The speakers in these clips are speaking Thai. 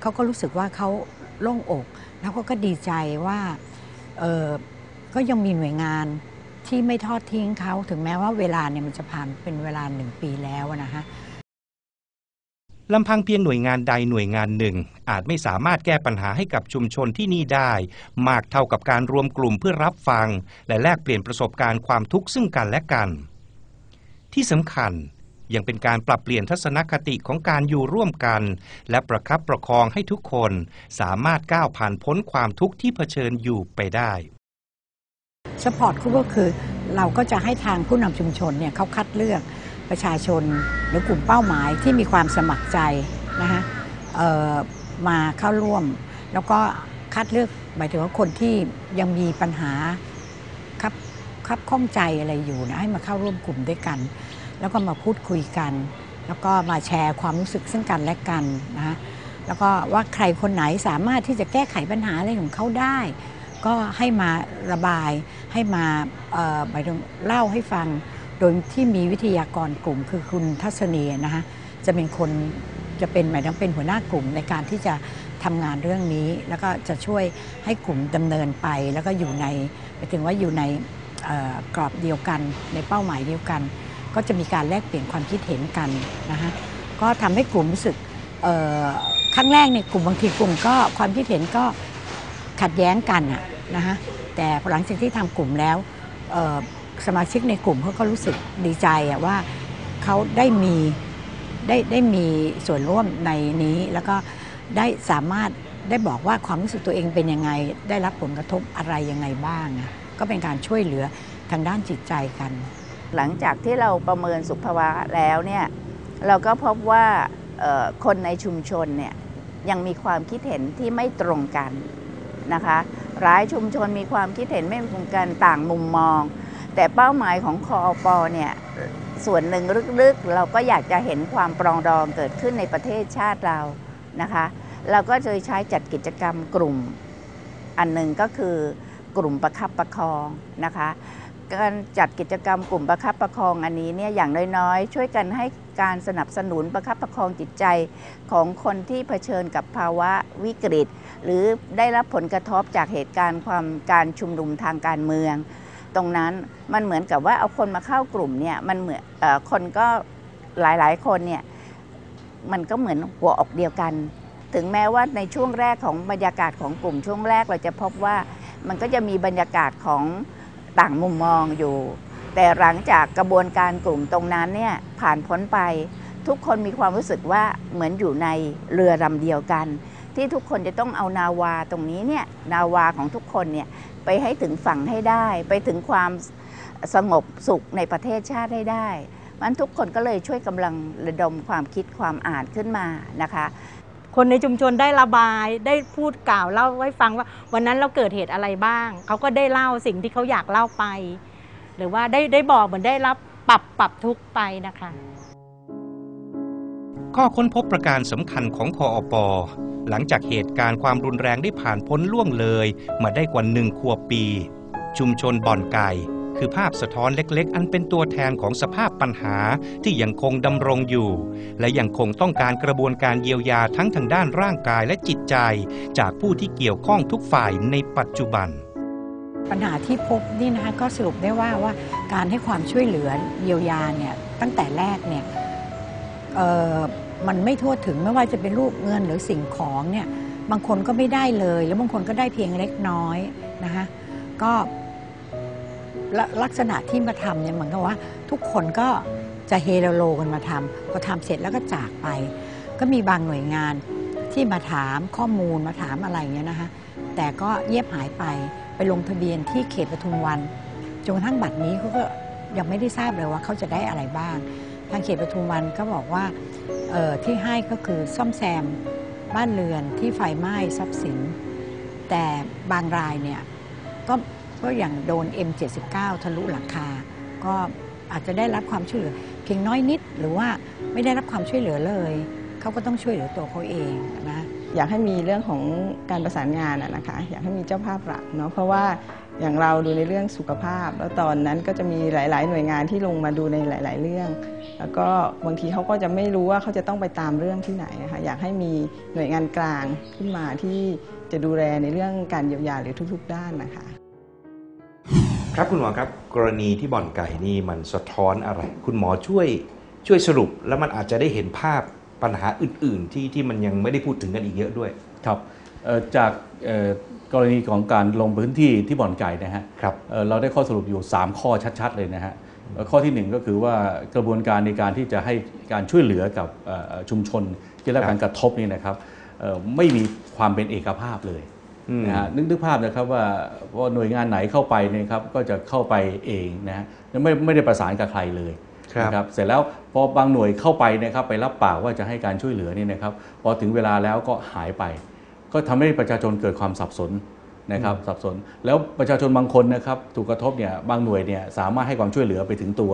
เขาก็รู้สึกว่าเขาโล่งอก แล้วเขาก็ดีใจว่าเออก็ยังมีหน่วยงานที่ไม่ทอดทิ้งเขาถึงแม้ว่าเวลาเนี่ยมันจะผ่านเป็นเวลาหนึ่งปีแล้วนะคะลำพังเพียงหน่วยงานใดหน่วยงานหนึ่ง อาจไม่สามารถแก้ปัญหาให้กับชุมชนที่นี่ได้ มากเท่ากับการรวมกลุ่มเพื่อรับฟัง และแลกเปลี่ยนประสบการณ์ความทุกข์ซึ่งกันและกัน ที่สำคัญ ยังเป็นการปรับเปลี่ยนทัศนคติของการอยู่ร่วมกัน และประคับประคองให้ทุกคนสามารถก้าวผ่านพ้นความทุกข์ที่เผชิญอยู่ไปได้สปอร์ตก็คือเราก็จะให้ทางผู้นำชุมชนเนี่ยเขาคัดเลือกประชาชนหรือกลุ่มเป้าหมายที่มีความสมัครใจนะคะมาเข้าร่วม แล้วก็คัดเลือกหมายถึงว่าคนที่ยังมีปัญหาครับครับข้องใจอะไรอยู่นะให้มาเข้าร่วมกลุ่มด้วยกัน แล้วก็มาพูดคุยกัน แล้วก็มาแชร์ความรู้สึกซึ่งกันและกันนะแล้วก็ว่าใครคนไหนสามารถที่จะแก้ไขปัญหาอะไรของเขาได้ ก็ให้มาระบายให้มาเอ่อหมายถึงเล่าให้ฟัง โดยที่มีวิทยากรกลุ่มคือคุณทัศนีนะคะจะเป็นคนจะเป็นหมายถึงเป็นหัวหน้ากลุ่มในการที่จะทำงานเรื่องนี้ แล้วก็จะช่วยให้กลุ่มดำเนินไป แล้วก็อยู่ในหมายถึงว่าอยู่ในกรอบเดียวกันในเป้าหมายเดียวกัน ก็จะมีการแลกเปลี่ยนความคิดเห็นกันนะคะก็ทำให้กลุ่มรู้สึกครั้งแรกเนี่ยกลุ่มบางทีกลุ่มก็ความคิดเห็นก็ขัดแย้งกันอะนะคะแต่หลังจากที่ทำกลุ่มแล้วสมาชิกในกลุ่มเขาก็รู้สึกดีใจอะว่าเขาได้มีได้ได้มีส่วนร่วมในนี้ แล้วก็ได้สามารถได้บอกว่าความรู้สึกตัวเองเป็นยังไง ได้รับผลกระทบอะไรยังไงบ้าง ก็เป็นการช่วยเหลือทางด้านจิตใจกัน หลังจากที่เราประเมินสุขภาวะแล้วเนี่ยเราก็พบว่าคนในชุมชนเนี่ยยังมีความคิดเห็นที่ไม่ตรงกันนะคะหลายชุมชนมีความคิดเห็นไม่ตรงกันต่างมุมมอง แต่เป้าหมายของคอปเนี่ยส่วนหนึ่งลึกๆ เราก็อยากจะเห็นความปรองดองเกิดขึ้นในประเทศชาติเรานะคะเราก็เลยใช้จัดกิจกรรมกลุ่ม อันหนึ่งก็คือกลุ่มประคับประคองนะคะ การจัดกิจกรรมกลุ่มประคับประคองอันนี้เนี่ยอย่างน้อยๆ ช่วยกันให้การสนับสนุนประคับประคองจิตใจของคนที่เผชิญกับภาวะวิกฤต หรือได้รับผลกระทบจากเหตุการณ์ความการชุมนุมทางการเมือง ตรงนั้นมันเหมือนกับว่าเอาคนมาเข้ากลุ่มเนี่ยมันเหมือนอคนก็หลายๆคนเนี่ยมันก็เหมือนหัวอกเดียวกัน ถึงแม้ว่าในช่วงแรกของบรรยากาศของกลุ่มช่วงแรกเราจะพบว่ามันก็จะมีบรรยากาศของ ต่างมุมมองอยู่ แต่หลังจากกระบวนการกลุ่มตรงนั้นเนี่ยผ่านพ้นไปทุกคนมีความรู้สึกว่าเหมือนอยู่ในเรือลำเดียวกัน ที่ทุกคนจะต้องเอานาวาตรงนี้เนี่ยนาวาของทุกคนเนี่ยไปให้ถึงฝั่งให้ได้ ไปถึงความสงบสุขในประเทศชาติให้ได้มันทุกคนก็เลยช่วยกำลังระดมความคิดความอ่านขึ้นมานะคะ คนในชุมชนได้ระบายได้พูดกล่าวเล่าให้ฟังว่า วันนั้นเราเกิดเหตุอะไรบ้าง เขาก็ได้เล่าสิ่งที่เขาอยากเล่าไป หรือว่าได้ได้บอกเหมือนได้รับปรับปรับทุกไปนะคะ ข้อค้นพบประการสำคัญของคออปอหลังจากเหตุการณ์ความรุนแรงได้ผ่านพ้นล่วงเลย มาได้กว่าหนึ่งขวบปี ชุมชนบ่อนไก่ คือภาพสะท้อนเล็กๆ อันเป็นตัวแทนของสภาพปัญหาที่ยังคงดำรงอยู่ และยังคงต้องการกระบวนการเยียวยาทั้งทางด้านร่างกายและจิตใจ จากผู้ที่เกี่ยวข้องทุกฝ่ายในปัจจุบัน ปัญหาที่พบนี่นะคะก็สรุปได้ว่าว่าการให้ความช่วยเหลือเยียวยาเนี่ยตั้งแต่แรกเนี่ยมันไม่ทั่วถึงไม่ว่าจะเป็นรูปเงินหรือสิ่งของเนี่ยบางคนก็ไม่ได้เลย แล้วบางคนก็ได้เพียงเล็กน้อยนะคะก็ ลลักษณะที่มาทำเนี่ยเหมือนกับว่า ทุกคนก็จะเฮโลโลกันมาทำพอทำเสร็จแล้วก็จากไป ก็มีบางหน่วยงานที่มาถามข้อมูลมาถามอะไรเงี้ยนะคะแต่ก็เงียบหายไปไปลงทะเบียนที่เขตปทุมวันจนกระทั่งบัดนี้เขาก็ยังไม่ได้ทราบเลยว่าเขาจะได้อะไรบ้าง ทางเขตปทุมวันก็บอกว่าเออที่ให้ก็คือซ่อมแซมบ้านเรือนที่ไฟไหม้ทรัพย์สิน แต่บางรายเนี่ยก็ ก็อย่างโดน M79 ทะลุหลังคา ก็อาจจะได้รับความช่วยเหลือ เพียงน้อยนิดหรือว่าไม่ได้รับความช่วยเหลือเลยเขาก็ต้องช่วยเหลือตัวเขาเองนะอยากให้มีเรื่องของการประสานงานนะคะ อยากให้มีเจ้าภาพหลักเนาะเพราะว่าอย่างเราดูในเรื่องสุขภาพ แล้วตอนนั้นก็จะมีหลาย ๆ หน่วยงานที่ลงมาดูในหลาย ๆ เรื่อง แล้วก็บางทีเขาก็จะไม่รู้ว่าเขาจะต้องไปตามเรื่องที่ไหนนะคะอยากให้มีหน่วยงานกลางขึ้นมาที่จะดูแลในเรื่องการเยียวยาหรือทุก ๆ ด้านนะคะ ครับคุณหมอครับกรณีที่บ่อนไก่นี่มันสะท้อนอะไร คุณหมอช่วยช่วยสรุปแล้วมันอาจจะได้เห็นภาพปัญหาอื่น ๆ ที่ที่มันยังไม่ได้พูดถึงกันอีกเยอะด้วย ครับเอ่อจากเอ่อกรณีของการลงพื้นที่ที่บ่อนไก่นะฮะครับเอ่อเราได้ข้อสรุปอยู่ 3 ข้อชัด ๆ เลยนะฮะเอ่อข้อทีหนึ่1 ก็คือว่ากระบวนการในการที่จะให้การช่วยเหลือกับเอ่อชุมชนที่ได้รับการกระทบนี่นะครับเอ่อไม่มีความเป็นเอกภาพเลยอืม นะฮะนึกนึกภาพนะครับว่าว่าหน่วยงานไหนเข้าไปเนี่ยครับก็จะเข้าไปเองนะฮะไม่ไม่ได้ประสานกับใครเลยครับนะครับเสร็จแล้วพอบางหน่วยเข้าไปนะครับไปรับปากว่าจะให้การช่วยเหลือนี่นะครับพอถึงเวลาแล้วก็หายไป ก็ทำให้ประชาชนเกิดความสับสนนะครับสับสนแล้วประชาชนบางคนนะครับถูกกระทบเนี่ยบางหน่วยเนี่ยสามารถให้ความช่วยเหลือไปถึงตัว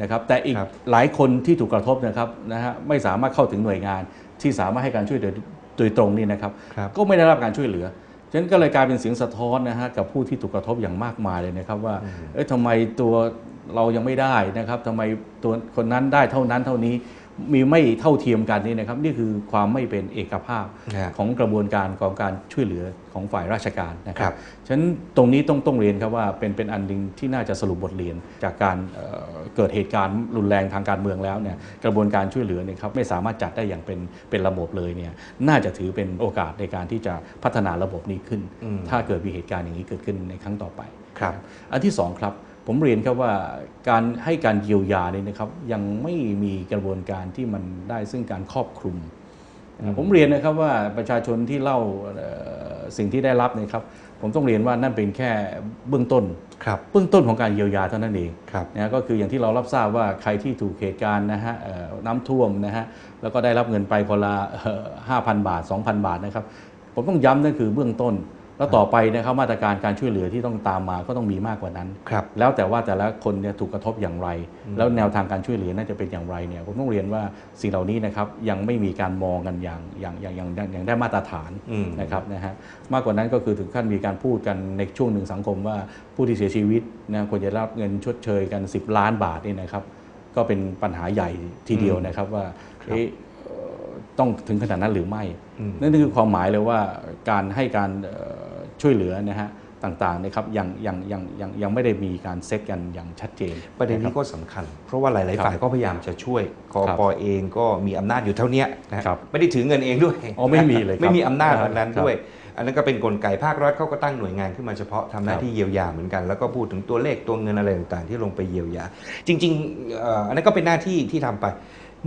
นะครับแต่อีกครับหลายคนที่ถูกกระทบนะครับนะฮะไม่สามารถเข้าถึงหน่วยงานที่สามารถให้การช่วยเหลือโดยตรงนี่นะครับครับก็ไม่ได้รับการช่วยเหลือ ฉะนั้นก็เลยกลายเป็นเสียงสะท้อนนะฮะกับผู้ที่ถูกกระทบอย่างมากมายเลยนะครับว่าเอ้ยทำไมตัวเรายังไม่ได้นะครับทำไมตัวคนนั้นได้เท่านั้นเท่านี้ มีไม่เท่าเทียมกันนี่นะครับนี่คือความไม่เป็นเอกภาพฮะของกระบวนการของการช่วยเหลือของฝ่ายราชการนะคครัรับบฉะนั้นตรงนี้ต้องต้องเรียนครับว่าเป็นเป็นอันหนึงที่น่าจะสรุปบทเรียน จากการเอ่อเกิดเหตุการณ์รุนแรงทางการเมืองแล้วเนี่ยกระบวนการช่วยเหลือเนี่ยครับไม่สามารถจัดได้อย่างเป็นเป็นระบบเลยเนี่ยน่าจะถือเป็นโอกาสในการที่จะพัฒนาระบบนี้ขึ้นอืมถ้าเกิดมีเหตุการณ์อย่างนี้เกิดขึ้นในครั้งต่อไปครับอันที่สองครับ ผมเรียนครับว่าการให้การเยียวยาเนี่ยนะครับยังไม่มีกระบวนการที่มันได้ซึ่งการครอบคลุม ผมเรียนนะครับว่าประชาชนที่เล่าเอ่อสิ่งที่ได้รับเนะครับ ผมต้องเรียนว่านั่นเป็นแค่เบื้องต้นครับเบื้องต้นของการเยียวยาเท่านั้นเองครับนะก็คืออย่างที่เรารับทราบว่าใครที่ถูกเหตุการณ์นะฮะเอ่อน้ำท่วมนะฮะแล้วก็ได้รับเงินไปคนละห้าพันบาท 2,000 บาทนะครับผมต้องย้ำนั่นคือเบื้องต้น แล้วต่อไปนะครับมาตรการการช่วยเหลือที่ต้องตามมาก็ต้องมีมากกว่านั้นครับแล้วแต่ว่าแต่ละคนเนี่ยถูกกระทบอย่างไร แล้วแนวทางการช่วยเหลือน่าจะเป็นอย่างไรเนี่ยผมต้องเรียนว่าสิ่งเหล่านี้นะครับยังไม่มีการมองกันอย่างอย่างอย่างอย่างอย่างอย่างได้มาตรฐานอืมนะครับนะฮะมากกว่านั้นก็คือถึงขั้นมีการพูดกันในช่วงหนึ่งสังคมว่าผู้ที่เสียชีวิตนะควรจะรับเงินชดเชยกัน 10 ล้านบาทนี่นะครับ ก็เป็นปัญหาใหญ่ทีเดียวนะครับว่าครับเอ๊ะเอ่อต้องถึงขนาดนั้นหรือไม่อืม นั่นคือความหมายเลยว่าการให้การเอ่อช่วยเหลือนะฮะต่างๆนะครับยังยังยังยังยังไม่ได้มีการเซ็ตกันอย่างชัดเจน ประเด็นนี้คบก็สำคัญ เพราะว่าหลายครัๆบฝ่ายก็พยายามจะช่วยคอครับปอเองก็มีอำนาจอยู่เท่าเนี้ยนะฮะครับไม่ได้ถือเงินเองด้วยอ๋อไม่มีเลยครับไม่มีอำนาจครับอันนั้นครับด้วย อันนั้นก็เป็นกลไกภาครัฐเขาก็ตั้งหน่วยงานขึ้นมาเฉพาะทำหน้าครับที่เยียวยาเหมือนกันแล้วก็พูดถึงตัวเลขตัวเงินอะไรต่าง ๆ ที่ลงไปเยียวยา จริงๆเอ่ออันนั้นก็เป็นหน้าที่ที่ทำไป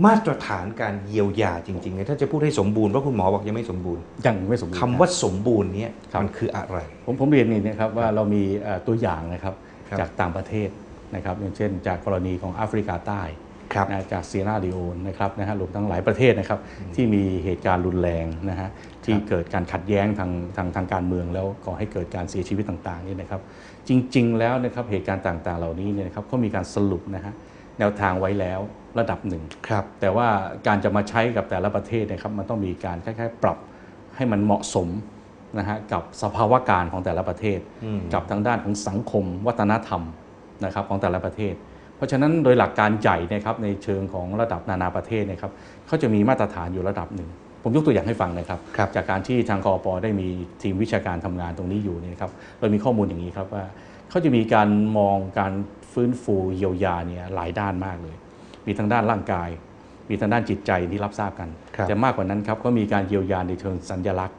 มาตรฐานการเยียวยาจริงๆเนี่ยถ้าจะพูดให้สมบูรณ์เพราะคุณหมอบอกยังไม่สมบูรณ์ยังไม่สมบูรณ์คำว่าสมบูรณ์เนี้ครับมันคืออะไร ผมผมเรียนนี่นะครับว่าเรามีเอ่อตัวอย่างนะครับครับจากต่างประเทศนะครับอย่างเช่น จากกรณีของแอฟริกาใต้ครับนะจากเซียนาลีโอนนะครับนะฮะรวมทั้งหลายประเทศนะครับที่มีเหตุการณ์รุนแรงนะฮะที่เกิดการขัดแย้งทางทางทางการเมืองแล้วก่อให้เกิดการเสียชีวิตต่างๆนี่นะครับจริง ๆ แล้วนะครับเหตุการณ์ต่างๆ เหล่านี้เนี่ยนะครับเขามีการสรุปนะฮะ แนวทางไว้แล้วระดับหนึ่งครับแต่ว่าการจะมาใช้กับแต่ละประเทศเนะครับมันต้องมีการคล้ายๆ ปรับให้มันเหมาะสมนะฮะกับสภาวะการของแต่ละประเทศอืมกับทางด้านของสังคม วัฒนธรรมนะครับของแต่ละประเทศ เพราะฉะนั้นโดยหลักการใหญ่นะครับในเชิงของระดับนานาประเทศนะครับเขาจะมีมาตรฐานอยู่ระดับหนึ่ง ผมยกตัวอย่างให้ฟังนะครับครับจากการที่ทางคอปได้มีทีมวิชาการทำงานตรงนี้อยู่เนี่ยนะครับเรามีข้อมูลอย่างนี้ครับว่าเขาจะมีการมองการ ฟื้นฟูเยียวยาเนี่ยหลายด้านมากเลย มีทางด้านร่างกาย มีทางด้านจิตใจที่รับทราบกันครับแต่มากกว่านั้นครับก็มีการเยียวยาในเชิงสัญลักษณ์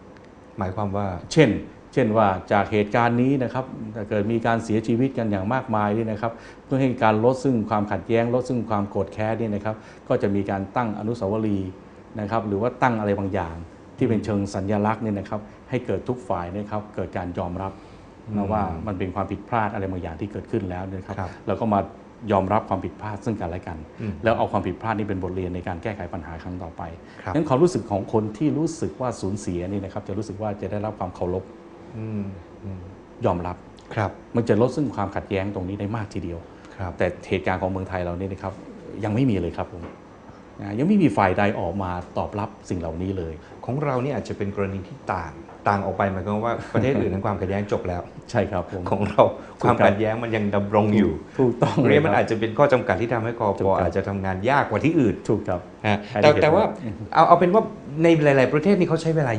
หมายความว่า เช่น เช่นว่าจากเหตุการณ์นี้นะครับถ้าเกิดมีการเสียชีวิตกันอย่างมากมายนี่นะครับ เพื่อให้การลดซึ่งความขัดแย้งลดซึ่งความโกรธแค้นนี่นะครับ ก็จะมีการตั้งอนุสาวรีย์นะครับ หรือว่าตั้งอะไรบางอย่างที่เป็นเชิงสัญลักษณ์เนี่ยนะครับ ให้เกิดทุกฝ่ายนะครับเกิดการยอมรับ นะว่ามันเป็นความผิดพลาดอะไรบางอย่างที่เกิดขึ้นแล้วนะครับครับแล้วก็มายอมรับความผิดพลาดซึ่งกันและกันอืมแล้วเอาความผิดพลาดนี้เป็นบทเรียนในการแก้ไขปัญหาครั้งต่อไปครับงั้นความรู้สึกของคนที่รู้สึกว่าสูญเสียนี่นะครับ จะรู้สึกว่าจะได้รับความเคารพอืมอืมยอมรับครับ มันจะลดซึ่งความขัดแย้งตรงนี้ได้มากทีเดียวครับแต่เหตุการณ์ของเมืองไทยเรานี่นะครับยังไม่มีเลยครับผมนะ ยังไม่มีฝ่ายใดออกมาตอบรับสิ่งเหล่านี้เลย ของเรานี่อาจจะเป็นกรณีที่ต่างต่างออกไปหมายความว่าประเทศอื่นนั้นความขัดแย้งจบแล้ว ใช่ครับผมของเราถูกครับความขัดแย้งมันยังดำรงอยู่ถูกต้องเรียนลมันคบอาจจะเป็นข้อจำกัดที่ทำให้กอถูปกครับอาจจะทำงานยากกว่าที่อื่นถูกครับฮะใช่แต่ได้เห็นแต่ว่าด้วยเอาเอาเป็นว่าในหลาย ๆ ประเทศนี่เขาใช้เวลา